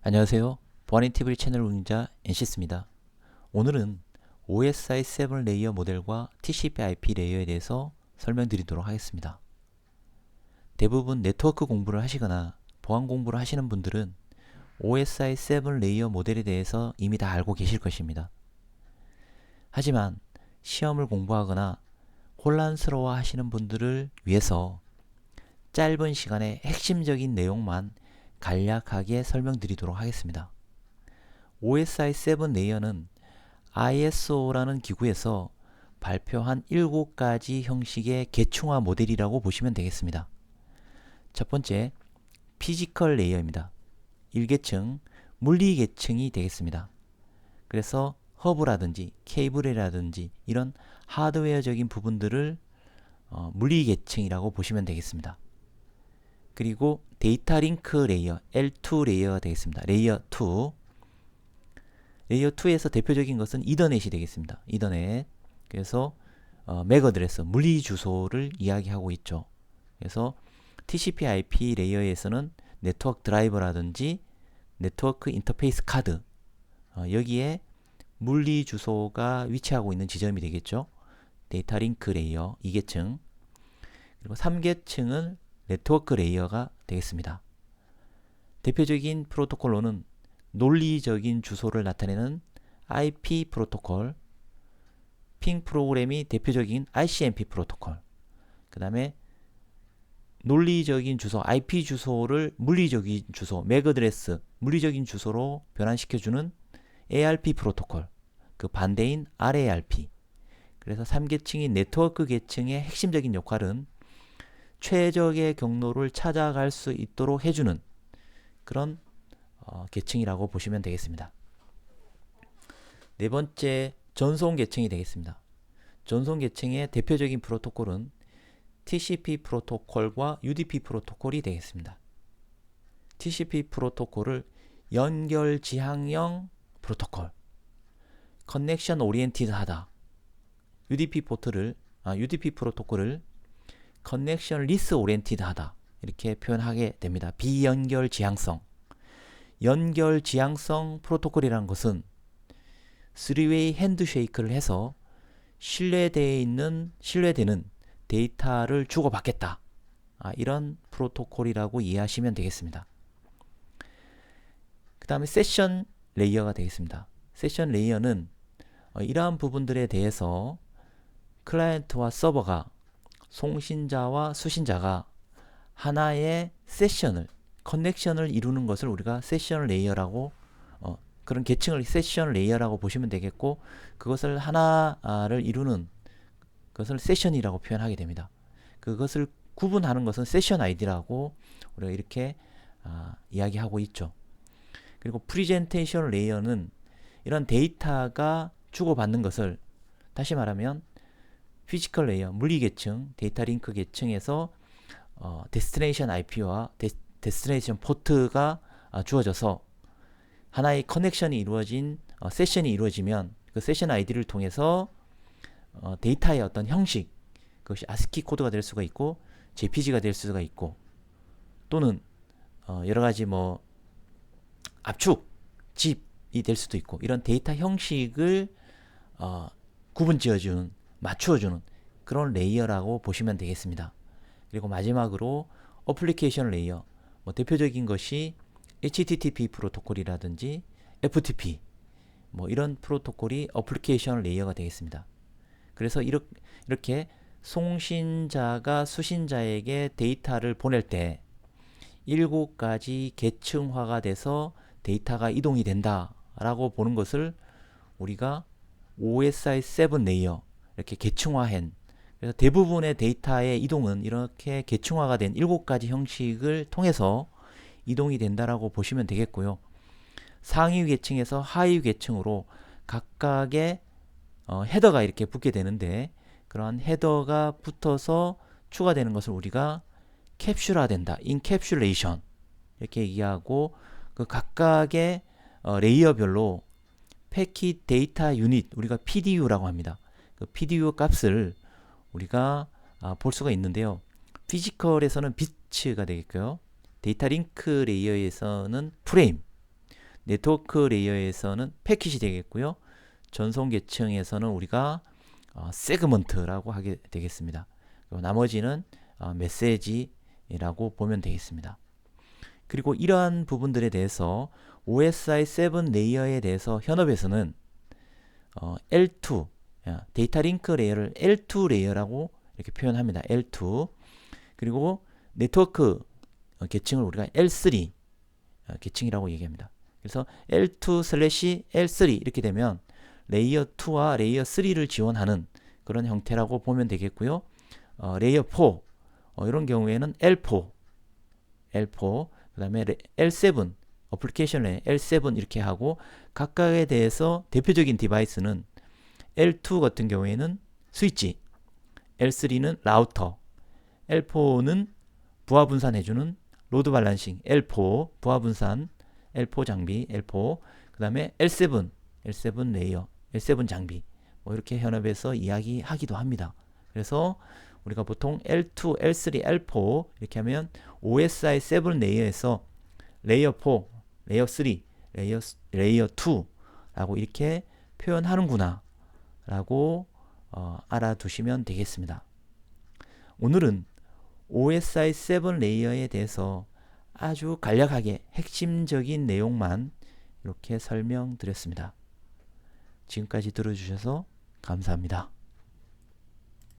안녕하세요. 보안인 TV 채널 운영자 NCS입니다. 오늘은 OSI 7 레이어 모델과 TCP/IP 레이어에 대해서 설명드리도록 하겠습니다. 대부분 네트워크 공부를 하시거나 보안 공부를 하시는 분들은 OSI 7 레이어 모델에 대해서 이미 다 알고 계실 것입니다. 하지만 시험을 공부하거나 혼란스러워 하시는 분들을 위해서 짧은 시간에 핵심적인 내용만 간략하게 설명드리도록 하겠습니다. OSI 7 레이어는 ISO라는 기구에서 발표한 7가지 형식의 계층화 모델이라고 보시면 되겠습니다. 첫 번째, 피지컬 레이어입니다. 1계층, 물리 계층이 되겠습니다. 그래서 허브라든지 케이블이라든지 이런 하드웨어적인 부분들을 어, 물리 계층이라고 보시면 되겠습니다. 그리고 데이터 링크 레이어 L2 레이어가 되겠습니다. 레이어 2 레이어 2에서 대표적인 것은 이더넷이 되겠습니다. 이더넷 그래서 어, 맥 어드레스 물리 주소를 이야기하고 있죠. 그래서 TCP/IP 레이어에서는 네트워크 드라이버라든지 네트워크 인터페이스 카드 어, 여기에 물리 주소가 위치하고 있는 지점이 되겠죠. 데이터 링크 레이어 2계층 그리고 3계층은 네트워크 레이어가 되겠습니다. 대표적인 프로토콜로는 논리적인 주소를 나타내는 IP 프로토콜, 핑 프로그램이 대표적인 ICMP 프로토콜, 그 다음에 논리적인 주소, IP 주소를 물리적인 주소, 맥 어드레스, 물리적인 주소로 변환시켜주는 ARP 프로토콜, 그 반대인 RARP. 그래서 3계층인 네트워크 계층의 핵심적인 역할은 최적의 경로를 찾아갈 수 있도록 해주는 그런 어, 계층이라고 보시면 되겠습니다. 네 번째 전송 계층이 되겠습니다. 전송 계층의 대표적인 프로토콜은 TCP 프로토콜과 UDP 프로토콜이 되겠습니다. TCP 프로토콜을 연결 지향형 프로토콜, 커넥션 오리엔티드 하다. UDP 포트를 아, UDP 프로토콜을 커넥션 리스 오리엔티드 하다. 이렇게 표현하게 됩니다. 비연결 지향성. 연결 지향성 프로토콜이라는 것은 3웨이 핸드쉐이크를 해서 신뢰되어 있는 신뢰되는 데이터를 주고받겠다. 아, 이런 프로토콜이라고 이해하시면 되겠습니다. 그 다음에 세션 레이어가 되겠습니다. 세션 레이어는 어, 이러한 부분들에 대해서 클라이언트와 서버가 송신자와 수신자가 하나의 세션을 커넥션을 이루는 것을 우리가 세션 레이어라고 어, 그런 계층을 세션 레이어라고 보시면 되겠고 그것을 하나를 이루는 것을 세션이라고 표현하게 됩니다. 그것을 구분하는 것은 세션 아이디라고 우리가 이렇게 아, 이야기하고 있죠. 그리고 프리젠테이션 레이어는 이런 데이터가 주고받는 것을 다시 말하면 피지컬 레이어, 물리 계층, 데이터 링크 계층에서 어, 데스티네이션 IP와 데, 데스티네이션 포트가 어, 주어져서 하나의 커넥션이 이루어진 어, 세션이 이루어지면 그 세션 아이디를 통해서 어, 데이터의 어떤 형식 그것이 아스키 코드가 될 수가 있고 JPG가 될 수가 있고 또는 어, 여러 가지 뭐 압축, 집이 될 수도 있고 이런 데이터 형식을 어, 구분 지어주는 맞추어주는 그런 레이어라고 보시면 되겠습니다. 그리고 마지막으로 어플리케이션 레이어 뭐 대표적인 것이 HTTP 프로토콜이라든지 FTP 뭐 이런 프로토콜이 어플리케이션 레이어가 되겠습니다. 그래서 이렇게 송신자가 수신자에게 데이터를 보낼 때 일곱 가지 계층화가 돼서 데이터가 이동이 된다라고 보는 것을 우리가 OSI 7 레이어 이렇게 계층화한 그래서 대부분의 데이터의 이동은 이렇게 계층화가 된 일곱 가지 형식을 통해서 이동이 된다라고 보시면 되겠고요. 상위 계층에서 하위 계층으로 각각의 어, 헤더가 이렇게 붙게 되는데 그러한 헤더가 붙어서 추가되는 것을 우리가 캡슐화된다, 인캡슐레이션 이렇게 얘기하고 그 각각의 어, 레이어별로 패킷 데이터 유닛 우리가 PDU라고 합니다. 그 PDU 값을 우리가 아, 볼 수가 있는데요. 피지컬에서는 비츠가 되겠고요. 데이터 링크 레이어에서는 프레임, 네트워크 레이어에서는 패킷이 되겠고요. 전송 계층에서는 우리가 어, 세그먼트라고 하게 되겠습니다. 그리고 나머지는 어, 메시지라고 보면 되겠습니다. 그리고 이러한 부분들에 대해서 OSI 7 레이어에 대해서 현업에서는 어, L2 야, 데이터 링크 레이어를 L2 레이어라고 이렇게 표현합니다. L2 그리고 네트워크 어, 계층을 우리가 L3 어, 계층이라고 얘기합니다. 그래서 L2 슬래시 L3 이렇게 되면 레이어 2와 레이어 3를 지원하는 그런 형태라고 보면 되겠고요. 어, 레이어 4 어, 이런 경우에는 L4 L4 그 다음에 L7 어플리케이션에 L7 이렇게 하고 각각에 대해서 대표적인 디바이스는 L2 같은 경우에는 스위치 L3는 라우터 L4는 부하 분산해주는 로드 발란싱 L4 부하 분산 L4 장비 L4 그 다음에 L7 L7 레이어 L7 장비 뭐 이렇게 현업에서 이야기하기도 합니다. 그래서 우리가 보통 L2, L3, L4 이렇게 하면 OSI 7 레이어에서 레이어 4, 레이어 3, 레이어, 레이어 2라고 이렇게 표현하는구나 라고 어, 알아두시면 되겠습니다. 오늘은 OSI 7 레이어에 대해서 아주 간략하게 핵심적인 내용만 이렇게 설명드렸습니다. 지금까지 들어주셔서 감사합니다.